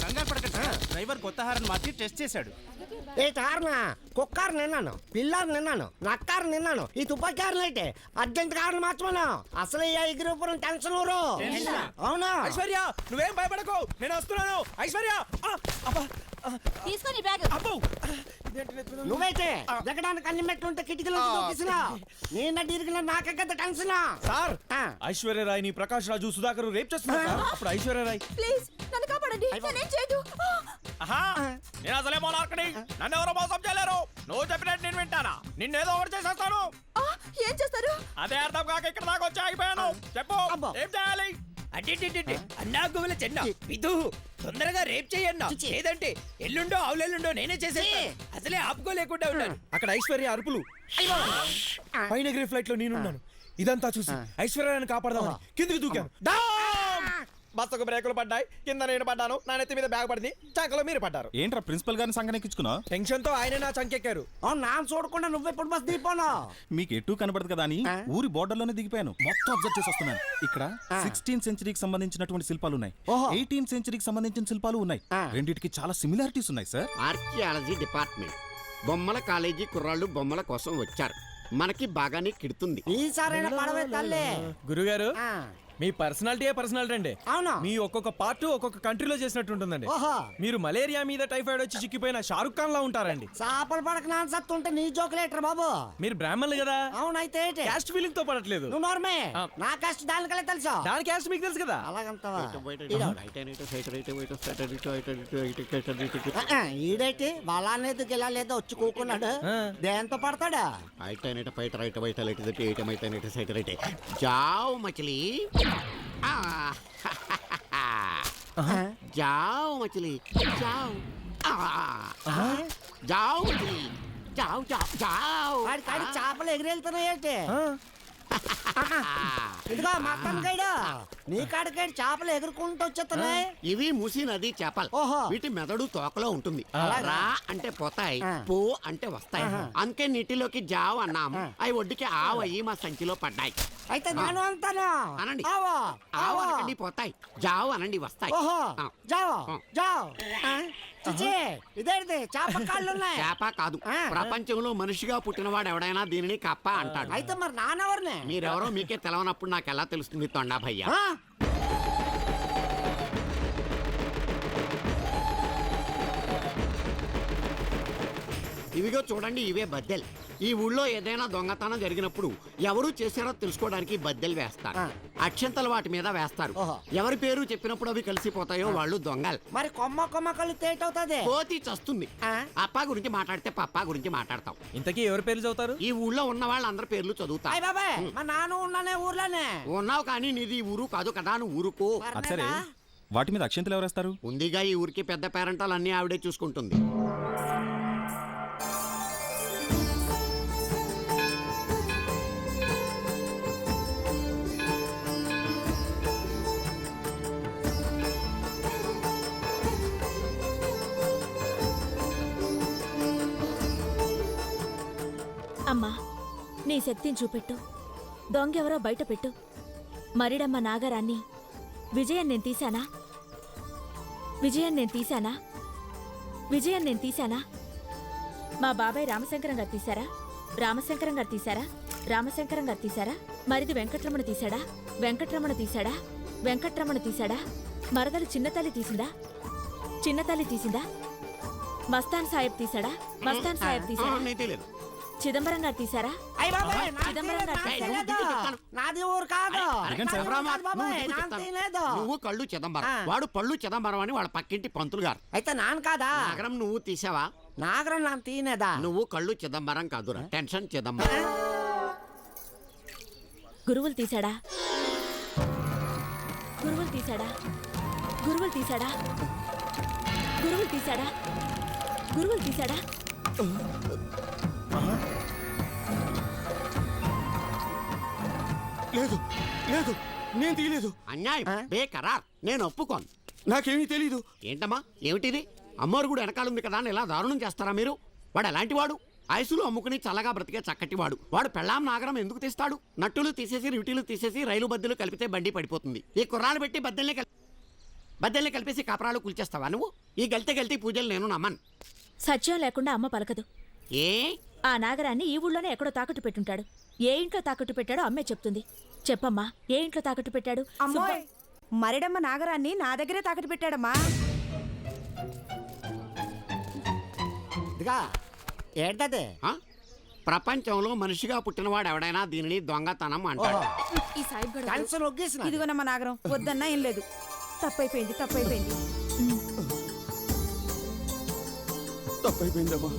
కంగారు పడకండి sir. Driver కొత్త హారన్ మార్చి టెస్ట్ చేశాడు. ఏ తారనా? కుక్కారు నిన్నాను పిల్లారు నిన్నాను నక్కారు నిన్నాను ఈ తుపాకారులు అయితే అర్జెంట్ కారణం మార్చమను అసలు ఈ ఎగిరిపురం టెన్షన్ ఊరు. అవునా? ఐశ్వర్య నువ్వేం భయపడకు. నేను వస్తున్నాను. ఐశ్వర్య తీసుకొని బ్యాగ్. అబ్బో! నువ్వైతే దిగడానికి అన్ని మెట్లుంటే కిటికీలో దూకిసినా నేను ఇరిగిన నాకే కదా టెన్షన్ సార్ ఆ. ఐశ్వర్య రాయ్ని ప్రకాష్ రాజు సుధాకర్ రేప్ చేస్తున్నారు సార్. అప్పుడు ఐశ్వర్య రాయ్ ప్లీజ్ నన్ను కాపాడండి. నేనేం చేయదు ఆహా నేను అసలే మోనార్కని. నన్ను ఎవరో మోసం చేయలేరు. నువ్వు చెప్పినట్టు నేను వింటానా? నిన్నేదో ఒకటి చేసేస్తాను. ఆ, ఏం చేస్తారు? అదే అర్థం కాక ఇక్కడ దాకా వచ్చి ఆగిపోయాను. చెప్పు. ఏం చేయాలి? అడ్డి అన్నా గువల చెన్న విధు తొందరగా రేప్ చెయ్యన్నా లేదంటే ఎల్లుండో ఆవులెల్లుండో నేనే చేసేస్తాను. అసలే ఆపుకోలేకుండా ఉన్నాను అక్కడ ఐశ్వర్య అరుపులు. పైన ఎగిరే ఫ్లైట్లో నేనున్నాను. ఇదంతా చూసి ఐశ్వర్యాన్ని కాపాడదామని కిందికి దూకాను! బస్సుకు బ్రేకులు పడ్డాయి. కింద నేను పడ్డాను. నా నెత్తి మీద బ్యాగ్ పడింది. చాకలో మీరు పడ్డారు. ఏంట్రా ప్రిన్సిపల్ గారిని సంగనెక్కించుకున్నా టెన్షన్తో ఆయన నా చంకెక్కారు. నాన్న చూడకుండా నువ్వెప్పుడు బస్ దిగిపోను? మీకు ఎటు కనబడదు కదా అని ఊరి border లోనే దిగిపోయాను. మొత్తం అబ్జర్వ్ చేసి వస్తున్నాను. ఇక్కడ సిక్స్టీన్ సెంచరీకి సంబంధించినటువంటి శిల్పాలు ఉన్నాయి. ఎయిటీన్ సెంచరీకి సంబంధించిన శిల్పాలు ఉన్నాయి. రెండిటికి చాలా సిమిలారిటీస్ ఉన్నాయి సార్ ఆర్కియాలజీ డిపార్ట్మెంట్ బొమ్మల కాలేజీ కుర్రాళ్ళు బొమ్మల కోసం వచ్చారు. మనకి బాగానే కిడుతుంది. ఈసారైనా పడవే తల్లి గురుగారు ఆ, మీ పర్సనాలిటీయే పర్సనాలిటీ అండి అవును మీ ఒక్కొక్క పార్ట్ ఒక్కొక్క కంట్రీలో చేసినట్టు ఉంటుందండి ఓహో మీరు మలేరియా మీద టైఫాయిడ్ వచ్చి చిక్కిపోయిన షారుఖ్ ఖాన్ లా ఉంటారండి చేపలు పడక నాన్న సత్తుంటే నీ జోకులేటర్ బాబు మీరు బ్రాహ్మణులు కదా అవునైతే ఏంటి? క్యాస్ట్ ఫీలింగ్తో పడట్లేదు నువ్వు నోర్మే ఆ. నా కష్ట దానికలే తెలుసా దాని క్యాస్ట్ మీకు తెలుసు కదా అలాగంతవా ఆ, ఈడైతే బలానేది గిలాలేదో వచ్చి కూకున్నాడు ఆ. దేంతో పడతాడా పైట రైట మచిలి ఆ, జావ్ మచిలి జావ్. ఆ, జావ్ మచిలి జావ్ జావ్ జావ్. వాడి కాడి చేపలు ఎగిరెళ్తున్నాయేంటి. ఆ, ఇదిగో మటన్ గైడ్ నీ కాడికాడి చేపలు ఎగురుకుంటూ వచ్చేస్తున్నాయి? ఇవి మూసి నది చేపలు. ఓహో. వీటి మెదడు తోకలో ఉంటుంది? రా అంటే పోతాయి. పో అంటే వస్తాయి. అందుకే నీటిలోకి జావ్ అన్నాం అవి ఒడ్డుకి ఆవయ్యి మా సంచిలో పడ్డాయి. అయితే నేను అంటాను? అనండి. ఆవో? ఆవు అనకండి పోతాయి. జావ్ అనండి వస్తాయి. ఓహో. జావో. జావ్. చిచి ఇదేంటి చేప కాళ్ళు ఉన్నాయి చేప కాదు. ప్రపంచంలో మనిషిగా పుట్టినవాడు ఎవడైనా దీనిని కప్ప అంటాడు. అయితే మరి నానెవరిని? మీరెవరో మీకే తెలవనప్పుడు నాకు ఎలా తెలుస్తుంది తొండా భయ్య? ఇవిగో చూడండి ఇవే బద్దెలు ఈ ఊళ్ళో ఏదైనా దొంగతనం జరిగినప్పుడు ఎవరు చేశారో తెలుసుకోవడానికి బద్దెలు వేస్తారు. అక్షంతలు వాటి మీద వేస్తారు. ఎవరి పేరు చెప్పినప్పుడు అవి కలిసిపోతాయో వాళ్ళు దొంగలు. మరి కొమ్మ కొమ్మ కళ్ళు తేటవుతుంది? కోతి చస్తుంది? అప్ప గురించి మాట్లాడితే పప్ప గురించి మాట్లాడతాం. ఇంతకీ ఎవరి పేర్లు చదువుతారు? ఈ ఊళ్ళో ఉన్న వాళ్ళందరి పేర్లు చదువుతా. అయ్య బాబాయ్ మా నాన్న ఉన్నానే ఊర్లోనే. ఉన్నావు కానీ నీది ఊరు కాదు కదా నువ్వు ఊరుకో. సరే? వాటి మీద అక్షంతలు ఎవరేస్తారు ఉందిగా ఈ ఊరికి పెద్ద పేరెంటాలు అన్ని ఆవిడే చూసుకుంటుంది. అమ్మా నీ శక్తిని చూపెట్టు దొంగెవరో బయట పెట్టు మరిడమ్మ నాగరాన్ని విజయం నేను తీశానా విజయం నేను తీశానా విజయం నేను తీశానా మా బాబాయ్ రామశంకరం గారు తీశారా రామశంకరం గారు తీశారా రామశంకరం గారు తీశారా మరిది వెంకట్రమణ తీశాడా వెంకట్రమణ తీశాడా వెంకట్రమణ తీశాడా మరదలు చిన్నతల్లి తీసిందా చిన్నతల్లి తీసిందా మస్తాన్ సాహెబ్ తీశాడా మస్తాన్ సాహెబ్ తీశాడా లేదు చిదంబరం గారు అయ్య బాబాయ్ నా చిదంబరం గారు తీయలేదు. నాది ఊరు కాదు. అడగండి సార్. నాది కాదు బాబాయ్, నువ్వు నాది చెప్తాను. తీయలేదు. నువ్వు కళ్ళు చిదంబరం. ఆ. వాడు పళ్ళు చిదంబరం అని వాళ్ళ పక్కింటి పంతులు గారు. అయితే నాన్న కాదా? నగరం నువ్వు తీసావా? నాగరం నాన్న తీయనేదా నువ్వు కళ్ళు చిదంబరం కాదురా టెన్షన్ చిదంబరం. గురువులు తీశాడా? గురువులు తీశాడా? గురువులు తీశాడా? గురువులు తీశాడా? గురువులు తీశాడా? లేదు లేదు నేను తీయలేదు. అన్యాయం? బేకరార్. నేను ఒప్పుకోను. నాకేమీ తెలీదు. ఏంటమ్మా? ఏమిటిది? అమ్మోరు కూడా వెనకాల ఉంది కదా అని ఇలా దారుణం చేస్తారా మీరు? వాడు ఎలాంటి వాడు? ఐసులు అమ్ముకుని చల్లగా బ్రతికే చక్కటివాడు వాడు. పెళ్ళాం నాగరం ఎందుకు తీస్తాడు? నట్టులు తీసేసి రిటీలు తీసేసి రైలు బద్దెలు కలిపితే బండి పడిపోతుంది. ఈ కుర్రాలు పెట్టి బద్దెల్ని కల్ బద్దెల్ని కలిపేసి కాపరాలు కూల్చేస్తావా నువ్వు? ఈ గల్తీ గల్తీ పూజలు నేను నమ్మను. సత్యం లేకుండా అమ్మ పలకదు. ఏ? ఆ నాగరాన్ని ఈ ఊళ్ళోనే ఎక్కడో తాకట్టు పెట్టుంటాడు. ఏ ఇంట్లో తాకట్టు పెట్టాడో అమ్మే చెప్తుంది. చెప్పమ్మా ఏ ఇంట్లో తాకట్టు పెట్టాడు? అమ్మోయ్ మరిడమ్మ నాగరాన్ని నా దగ్గరే తాకట్టు పెట్టాడమ్మా. ఇదిగా ఏంటది? ఆ? ప్రపంచంలో మనిషిగా పుట్టినవాడు ఎవడైనా దీనిని దొంగతనం అంటాడు. ఈ సాయిబ్ గడు క్యాన్సర్ ఒగ్గేసిన ఇదిగోనమ్మ నాగరం వద్దన్నా ఏం లేదు. తప్పైపోయింది తప్పైపోయింది. తప్పైపోయిందమ్మా.